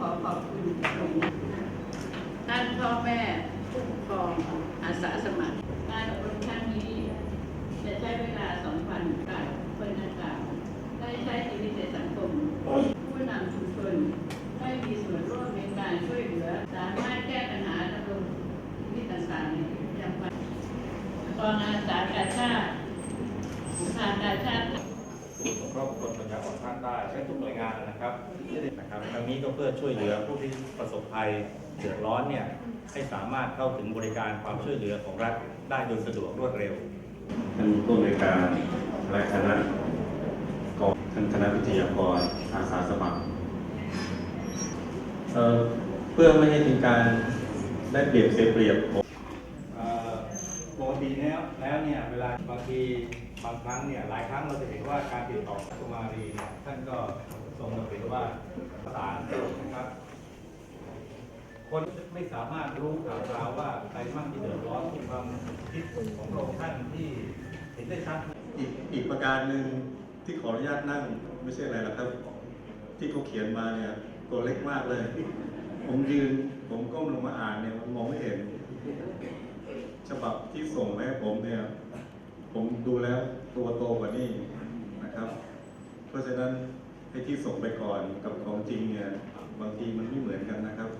ขอขอบคุณตรงนี้ท่านพ่อแม่ผู้ปกครองอาสาสมัครการอบรมครั้งนี้ จะใช้เวลาสองวันกับคนดังกล่าวได้ใช้ชีวิตในสังคม ผู้นำชุมชนได้มีส่วนร่วมในการช่วยเหลือ สามารถแก้ปัญหาดำรงชีวิตต่างๆในจังหวัดกองอาสากาชาติทาการชาติ ศูนย์สงเคราะห์บุคคลปัญญาอ่อนภาคใต้ใช้ทุกหน่วยงานนะครับนะครับทางนี้ก็เพื่อช่วยเหลือผู้ที่ประสบภัยเดือดร้อนเนี่ยให้สามารถเข้าถึงบริการความช่วยเหลือของรัฐได้โดยสะดวกรวดเร็วท่านผู้อำนวยการและคณะกองท่านคณะวิทยากรอาสาสมัครเเพื่อไม่ให้เป็นการได้เปรียบเสียเปรียบผมเอ่อ ปกติแล้วแล้วเนี่ยเวลาบางทีบางครั้งเนี่ยหลายครั้งเราจะเห็นว่าการติดต่อกับสุมารีเนี่ยท่านก็ทรงระเบียบว่าประสานนะครับ คนไม่สามารถรู้ข่าวราวว่าใครบ้างที่เดือดร้อนที่ความคิดของพระองค์ท่านที่เห็นได้ชัดอีกอีกประการหนึ่งที่ขออนุญาตนั่งไม่ใช่อะไรหรอกครับ ที่เขาเขียนมาเนี่ยตัวเล็กมากเลย ผมยืนผมก้มลงมาอ่านเนี่ยมันมองไม่เห็น ฉ บับที่ส่งมาให้ผมเนี่ย ผมดูแล้วตัวโตกว่านี้นะครับ เพราะฉะนั้นไอ้ที่ส่งไปก่อนกับของจริงเนี่ย บางทีมันไม่เหมือนกันนะครับก็ขออนุญาตนั่งนี่ครับขอบคุณครับ